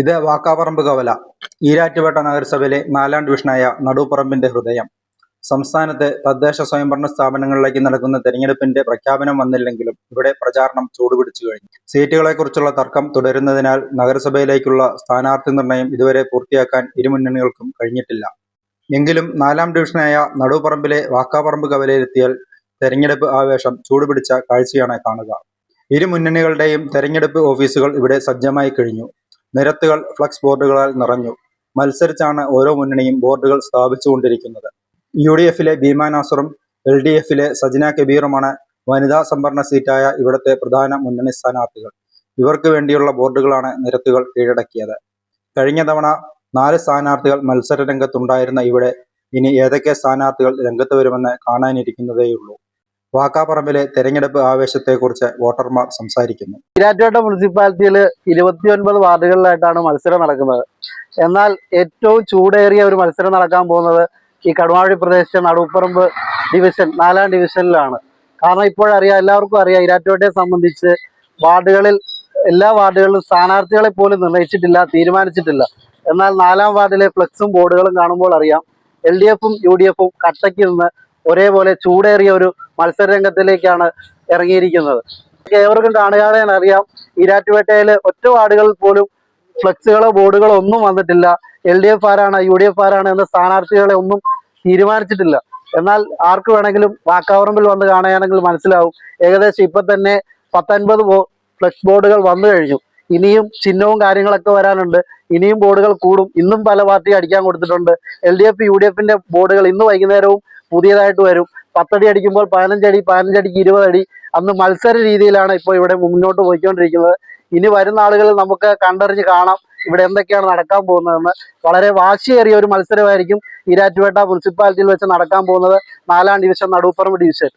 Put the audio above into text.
ഇത് വാക്കാപ്പറമ്പ് കവല. ഈരാറ്റുപേട്ട നഗരസഭയിലെ നാലാം ഡിവിഷനായ നടുപ്പറമ്പിന്റെ ഹൃദയം. സംസ്ഥാനത്ത് തദ്ദേശ സ്വയംഭരണ സ്ഥാപനങ്ങളിലേക്ക് നടക്കുന്ന തെരഞ്ഞെടുപ്പിന്റെ പ്രഖ്യാപനം വന്നില്ലെങ്കിലും ഇവിടെ പ്രചാരണം ചൂടുപിടിച്ചു കഴിഞ്ഞു. സീറ്റുകളെക്കുറിച്ചുള്ള തർക്കം തുടരുന്നതിനാൽ നഗരസഭയിലേക്കുള്ള സ്ഥാനാർത്ഥി നിർണയം ഇതുവരെ പൂർത്തിയാക്കാൻ ഇരുമുന്നണികൾക്കും കഴിഞ്ഞിട്ടില്ല. എങ്കിലും നാലാം ഡിവിഷനായ നടുപ്പറമ്പിലെ വാക്കാപ്പറമ്പ് കവലയിലെത്തിയാൽ തെരഞ്ഞെടുപ്പ് ആവേശം ചൂടുപിടിച്ച കാഴ്ചയാണ് കാണുക. ഇരു മുന്നണികളുടെയും തെരഞ്ഞെടുപ്പ് ഓഫീസുകൾ ഇവിടെ സജ്ജമായി കഴിഞ്ഞു. നിരത്തുകൾ ഫ്ലക്സ് ബോർഡുകളാൽ നിറഞ്ഞു. മത്സരിച്ചാണ് ഓരോ മുന്നണിയും ബോർഡുകൾ സ്ഥാപിച്ചുകൊണ്ടിരിക്കുന്നത്. യു ഡി എഫിലെ ഭീമാ നാസറും എൽ ഡി എഫിലെ സജന കബീറുമാണ് വനിതാ സംവരണ സീറ്റായ ഇവിടുത്തെ പ്രധാന മുന്നണി സ്ഥാനാർത്ഥികൾ. ഇവർക്ക് വേണ്ടിയുള്ള ബോർഡുകളാണ് നിരത്തുകൾ കീഴടക്കിയത്. കഴിഞ്ഞ തവണ നാല് സ്ഥാനാർത്ഥികൾ മത്സര രംഗത്തുണ്ടായിരുന്ന ഇവിടെ ഇനി ഏതൊക്കെ സ്ഥാനാർത്ഥികൾ രംഗത്ത് വരുമെന്ന് കാണാനിരിക്കുന്നതേയുള്ളൂ. വാക്കാപ്പറമ്പിലെ തെരഞ്ഞെടുപ്പ് ആവേശത്തെക്കുറിച്ച് വോട്ടർമാർ സംസാരിക്കുന്നു. ഈരാറ്റുപേട്ട മുനിസിപ്പാലിറ്റിയിൽ ഇരുപത്തിയൊൻപത് വാർഡുകളിലായിട്ടാണ് മത്സരം നടക്കുന്നത്. എന്നാൽ ഏറ്റവും ചൂടേറിയ ഒരു മത്സരം നടക്കാൻ പോകുന്നത് ഈ കടുവാഴി പ്രദേശത്തെ നടുപ്പറമ്പ് ഡിവിഷൻ നാലാം ഡിവിഷനിലാണ്. കാരണം ഇപ്പോഴറിയാം എല്ലാവർക്കും അറിയാം ഈരാറ്റുപേട്ടയെ സംബന്ധിച്ച് വാർഡുകളിൽ എല്ലാ വാർഡുകളിലും സ്ഥാനാർത്ഥികളെ പോലും നിർണയിച്ചിട്ടില്ല തീരുമാനിച്ചിട്ടില്ല. എന്നാൽ നാലാം വാർഡിലെ ഫ്ലക്സും ബോർഡുകളും കാണുമ്പോൾ അറിയാം എൽ ഡി എഫും യു ഡി എഫും കട്ടയ്ക്ക് നിന്ന് ഒരേപോലെ ചൂടേറിയ ഒരു മത്സര രംഗത്തിലേക്കാണ് ഇറങ്ങിയിരിക്കുന്നത് ഏവർക്കും കാണുകയാണെ അറിയാം ഈരാറ്റുപേട്ടയിൽ ഒറ്റ വാർഡുകളിൽ പോലും ഫ്ലക്സുകളോ ബോർഡുകളോ ഒന്നും വന്നിട്ടില്ല. എൽ ഡി എഫ് ആരാണ് യു ഡി എഫ് ആരാണ് എന്ന സ്ഥാനാർത്ഥികളെ ഒന്നും തീരുമാനിച്ചിട്ടില്ല. എന്നാൽ ആർക്ക് വേണമെങ്കിലും വാക്കാവറമ്പിൽ വന്ന് കാണുകയാണെങ്കിൽ മനസ്സിലാവും. ഏകദേശം ഇപ്പൊ തന്നെ പത്തൊൻപത് ഫ്ലക്സ് ബോർഡുകൾ വന്നു കഴിഞ്ഞു. ഇനിയും ചിഹ്നവും കാര്യങ്ങളൊക്കെ വരാനുണ്ട്. ഇനിയും ബോർഡുകൾ കൂടും. ഇന്നും പല പാർട്ടി അടിക്കാൻ കൊടുത്തിട്ടുണ്ട്. L D F U D എഫിന്റെ ബോർഡുകൾ ഇന്ന് വൈകുന്നേരവും പുതിയതായിട്ട് വരും. പത്തടി അടിക്കുമ്പോൾ പതിനഞ്ചടി പതിനഞ്ചടിക്ക് ഇരുപതടി അന്ന് മത്സര രീതിയിലാണ് ഇപ്പോൾ ഇവിടെ മുന്നോട്ട് പോയിക്കൊണ്ടിരിക്കുന്നത്. ഇനി വരുന്ന ആളുകൾ നമുക്ക് കണ്ടറിഞ്ഞ് കാണാം ഇവിടെ എന്തൊക്കെയാണ് നടക്കാൻ പോകുന്നതെന്ന്. വളരെ വാശിയേറിയ ഒരു മത്സരമായിരിക്കും. ഈരാറ്റുപേട്ട മുനിസിപ്പാലിറ്റിയിൽ വെച്ച് നടക്കാൻ പോകുന്നത് നാലാം ഡിവിഷൻ നടുപ്പറമ്പ് ഡിവിഷൻ